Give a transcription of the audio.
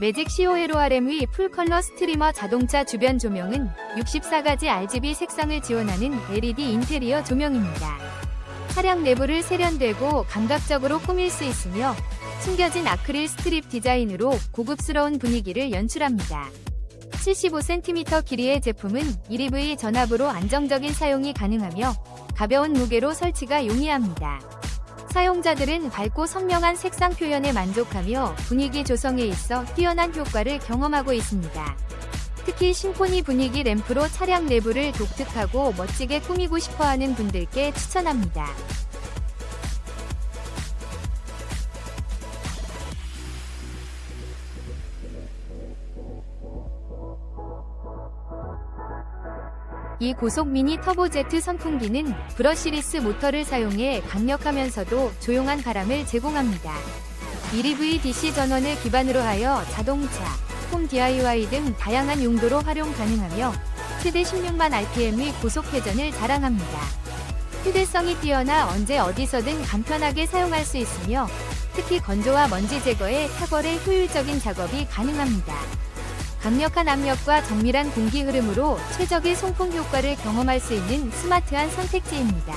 매직 COLORM의 풀컬러 스트리머 자동차 주변 조명은 64가지 RGB 색상을 지원하는 LED 인테리어 조명입니다. 차량 내부를 세련되고 감각적으로 꾸밀 수 있으며 숨겨진 아크릴 스트립 디자인으로 고급스러운 분위기를 연출합니다. 75cm 길이의 제품은 1EV 전압으로 안정적인 사용이 가능하며 가벼운 무게로 설치가 용이합니다. 사용자들은 밝고 선명한 색상 표현에 만족하며 분위기 조성에 있어 뛰어난 효과를 경험하고 있습니다. 특히 심포니 분위기 램프로 차량 내부를 독특하고 멋지게 꾸미고 싶어 하는 분들께 추천합니다. 이 고속 미니 터보제트 선풍기는 브러시리스 모터를 사용해 강력하면서도 조용한 바람을 제공합니다. 1EV DC 전원을 기반으로 하여 자동차, 홈 DIY 등 다양한 용도로 활용 가능하며 최대 16만 RPM의 고속 회전을 자랑합니다. 휴대성이 뛰어나 언제 어디서든 간편하게 사용할 수 있으며 특히 건조와 먼지 제거에 탁월의 효율적인 작업이 가능합니다. 강력한 압력과 정밀한 공기 흐름으로 최적의 송풍 효과를 경험할 수 있는 스마트한 선택지입니다.